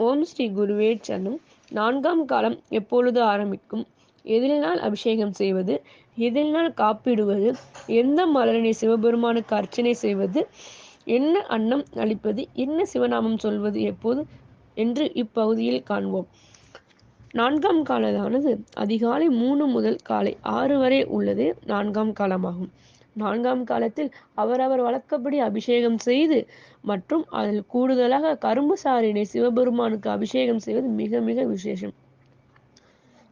ஓம் ஸ்ரீ குருவே சரணம். நான்காம் காலம் எப்பொழுது ஆரம்பிக்கும்? எதினால் அபிஷேகம் செய்வது? எதினால் காப்பிடுவது? எந்த மலரினை சிவபெருமானுக்கு அர்ச்சனை செய்வது? என்ன அன்னம் அளிப்பது? என்ன சிவநாமம் சொல்வது? எப்போது? என்று இப்பகுதியில் காண்போம். நான்காம் காலமானது அதிகாலை மூணு முதல் காலை ஆறு வரை உள்ளது. நான்காம் காலமாகும். நான்காம் காலத்தில் அவரவர் வழக்கப்படி அபிஷேகம் செய்து மற்றும் அதில் கூடுதலாக கரும்பு சாரினை சிவபெருமானுக்கு அபிஷேகம் செய்வது மிக மிக விசேஷம்.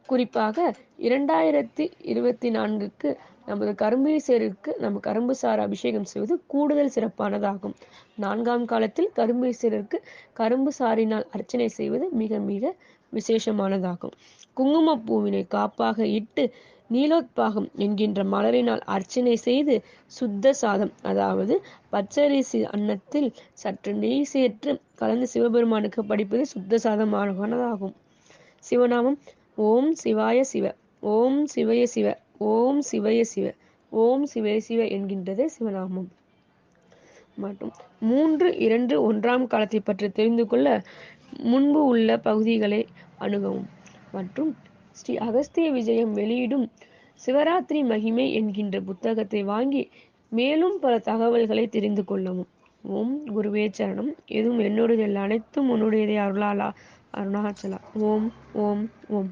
குறிப்பாக இரண்டாயிரத்தி இருபத்தி நான்குக்கு நமது கரும்பீசருக்கு நம்ம கரும்பு சாறு அபிஷேகம் செய்வது கூடுதல் சிறப்பானதாகும். நான்காம் காலத்தில் கரும்பீசருக்கு கரும்பு சாரினால் அர்ச்சனை செய்வது மிக மிக விசேஷமானதாகும். குங்குமப்பூவினை காப்பாக இட்டு நீலோத்பாகம் என்கின்ற மலரினால் அர்ச்சனை செய்து சுத்த சாதம் அதாவது பச்சரிசி அன்னத்தில் சற்று நெய் சேர்த்து கலந்து சிவபெருமானுக்கு படிப்பது சுத்த சாதமானதாகும். சிவநாமம் ஓம் சிவாய சிவ ஓம் சிவய சிவ ஓம் சிவய சிவ ஓம் சிவய சிவ என்கின்றது சிவநாமம். மற்றும் மூன்று இரண்டு ஒன்றாம் காலத்தை பற்றி தெரிந்து கொள்ள முன்பு உள்ள பகுதிகளை அணுகவும். மற்றும் ஸ்ரீ அகஸ்திய விஜயம் வெளியிடும் சிவராத்திரி மகிமை என்கின்ற புத்தகத்தை வாங்கி மேலும் பல தகவல்களை தெரிந்து கொள்ளவும். ஓம் குருவே சரணம். எதுவும் என்னுடையது அனைத்தும் உன்னுடையதே அருளாலா அருணாச்சலா. ஓம் ஓம் ஓம்.